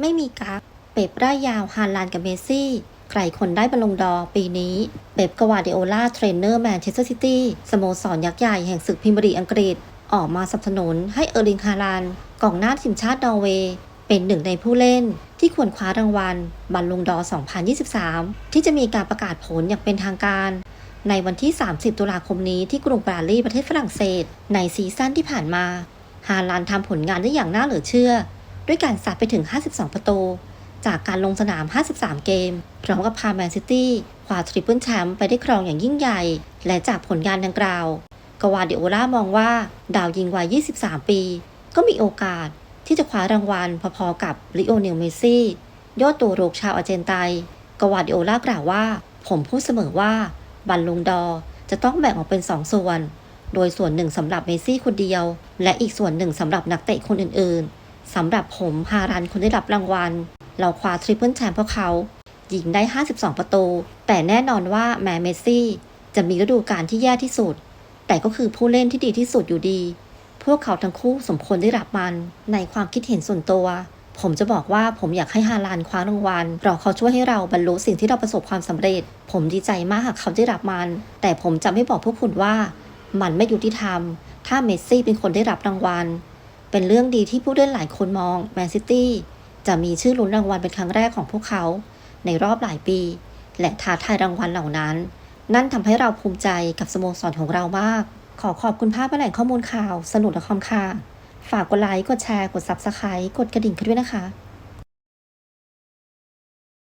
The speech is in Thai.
ไม่มีกักเป๊ปร่ายยาวฮาลานกับเมซี่ ใครคนได้บอลลงดอปีนี้ เป๊ปกวาร์ดิโอลาเทรนเนอร์แมนเชสเตอร์ซิตี้สโมสรยักษ์ใหญ่แห่งศึกพรีเมียร์ลีกอังกฤษ ออกมาสนับสนุนให้เออร์ลิงฮาลานกองหน้าทีมชาตินอร์เวย์เป็นหนึ่งในผู้เล่นที่ควรคว้ารางวัลบัลลงดอ 2023 ที่จะมีการประกาศผลอย่างเป็นทางการ ในวันที่ 30 ตุลาคมนี้ที่กรุงปารีสประเทศฝรั่งเศส ในซีซั่นที่ผ่านมา ฮาลานทำผลงานได้อย่างน่าเหลือเชื่อ ด้วยการสัดไปถึง 52 ประตู จากการลงสนาม 53 เกม พร้อมกับพาแมนซิตี้คว้าทริปเปิลแชมป์ไปได้ครองอย่างยิ่งใหญ่ และจากผลงานดังกล่าวกวาร์ดิโอล่ามองว่าดาวยิงวัย 23 ปี ก็มีโอกาสที่จะคว้ารางวัลพอๆกับลิโอเนลเมซี่ยอดตัวโรกชาวอาร์เจนไตกวาดิโอล่ากล่าวว่า ผมพูดเสมอว่า บัลลงดอร์จะต้องแบ่งออกเป็น 2 ส่วน โดยส่วนหนึ่งสำหรับเมซี่คนเดียว และอีกส่วนหนึ่งสำหรับนักเตะคนอื่นๆ สำหรับผมฮารันคนได้รับรางวัล เราคว้าทริปเปิลแชมป์เพราะเขายิงได้ 52 ประตู แต่แน่นอนว่าแม้เมซี่ จะมีฤดูกาลที่แย่ที่สุด แต่ก็คือผู้เล่นที่ดีที่สุดอยู่ดี พวกเขาทั้งคู่สมควรได้รับมัน ในความคิดเห็นส่วนตัว ผมจะบอกว่าผมอยากให้ฮาลานคว้ารางวัลเพราะเขาช่วยให้เราบรรลุสิ่งที่เราประสบความสำเร็จ ผมดีใจมากหากเขาได้รับมัน แต่ผมจะไม่บอกพวกคุณว่า มันไม่ยุติธรรม ถ้าเมสซี่เป็นคนได้รับรางวัล เป็นเรื่องดีที่ผู้เล่นหลายคนมองแมนซิตี้จะมีชื่อลุ้นรางวัลเป็นครั้งแรกของพวกเขา ในรอบหลายปี และท้าทายรางวัลเหล่านั้น นั่นทำให้เราภูมิใจกับสโมสรของเรามาก ขอขอบคุณภาพแหล่งข้อมูลข่าว สนุกและคอมค่ะ ฝากกดไลค์ กดแชร์ กด Subscribe กดกระดิ่งขึ้นด้วยนะคะ